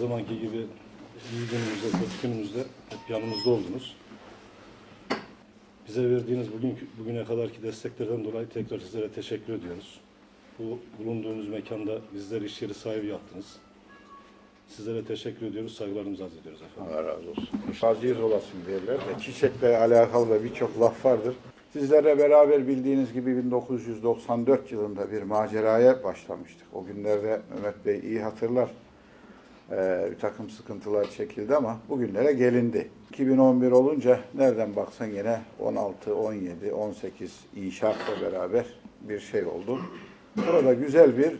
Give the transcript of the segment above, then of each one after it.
Zamanki gibi iyi günümüzde, kötü günümüzde hep yanımızda oldunuz. Bize verdiğiniz bugün, bugüne kadarki desteklerden dolayı tekrar sizlere teşekkür ediyoruz. Bu bulunduğunuz mekanda bizleri iş yeri sahibi yaptınız. Sizlere teşekkür ediyoruz, saygılarımızı arz ediyoruz efendim. Allah razı olsun. Aziz olasın derler de çiçekle alakalı da birçok laf vardır. Sizlerle beraber bildiğiniz gibi 1994 yılında bir maceraya başlamıştık. O günlerde Mehmet Bey iyi hatırlar. Ee, bir takım sıkıntılar çekildi ama bugünlere gelindi. 2011 olunca nereden baksan yine 16, 17, 18 inşaatla beraber bir şey oldu. Burada güzel bir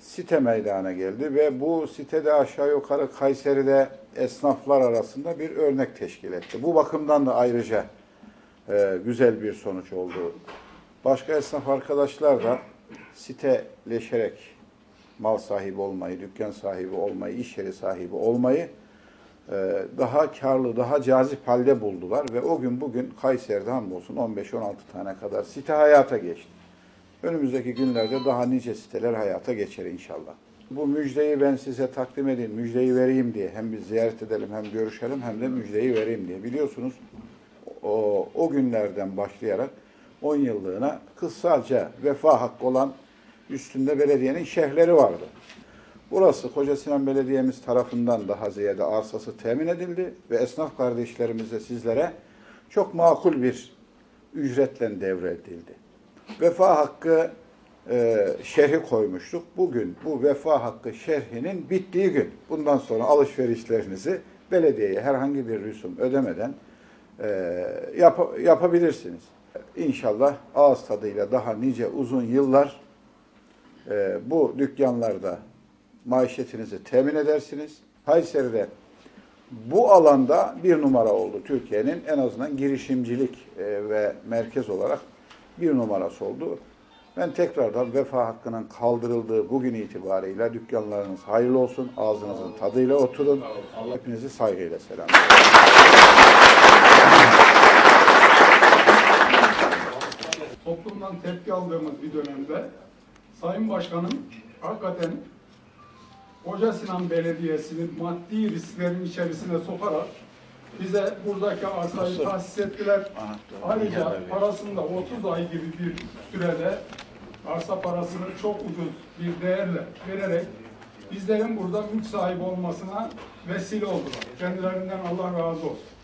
site meydana geldi ve bu sitede aşağı yukarı Kayseri'de esnaflar arasında bir örnek teşkil etti. Bu bakımdan da ayrıca e, güzel bir sonuç oldu. Başka esnaf arkadaşlar da siteleşerek mal sahibi olmayı, dükkan sahibi olmayı, iş yeri sahibi olmayı e, daha karlı, daha cazip halde buldular ve o gün bugün Kayseri'de hamdolsun 15-16 tane kadar site hayata geçti. Önümüzdeki günlerde daha nice siteler hayata geçer inşallah. Bu müjdeyi ben size takdim edeyim, müjdeyi vereyim diye hem biz ziyaret edelim hem görüşelim hem de müjdeyi vereyim diye. Biliyorsunuz o, o günlerden başlayarak 10 yıllığına kısaca vefa hakkı olan üstünde belediyenin şehirleri vardı. Burası Koca Sinan Belediye'miz tarafından daha ziyade arsası temin edildi ve esnaf kardeşlerimize sizlere çok makul bir ücretle devredildi. Vefa hakkı e, şerhi koymuştuk. Bugün bu vefa hakkı şerhinin bittiği gün. Bundan sonra alışverişlerinizi belediyeye herhangi bir rüsum ödemeden e, yap- yapabilirsiniz. İnşallah ağız tadıyla daha nice uzun yıllar e, bu dükkanlarda maişetinizi temin edersiniz. Kayseri'de bu alanda bir numara oldu. Türkiye'nin en azından girişimcilik e, ve merkez olarak bir numarası oldu. Ben tekrardan vefa hakkının kaldırıldığı bugün itibarıyla dükkanlarınız hayırlı olsun. Ağzınızın tadıyla oturun. Hepinizi saygıyla selam. toplumdan tepki aldığımız bir dönemde Sayın Başkanım hakikaten Koca Sinan Belediyesi'nin maddi risklerin içerisine sokarak bize buradaki arsayı tahsis ettiler. Ayrıca parasını da 30 ay gibi bir sürede arsa parasını çok ucuz bir değerle vererek bizlerin burada mülk sahibi olmasına vesile oldular. Kendilerinden Allah razı olsun.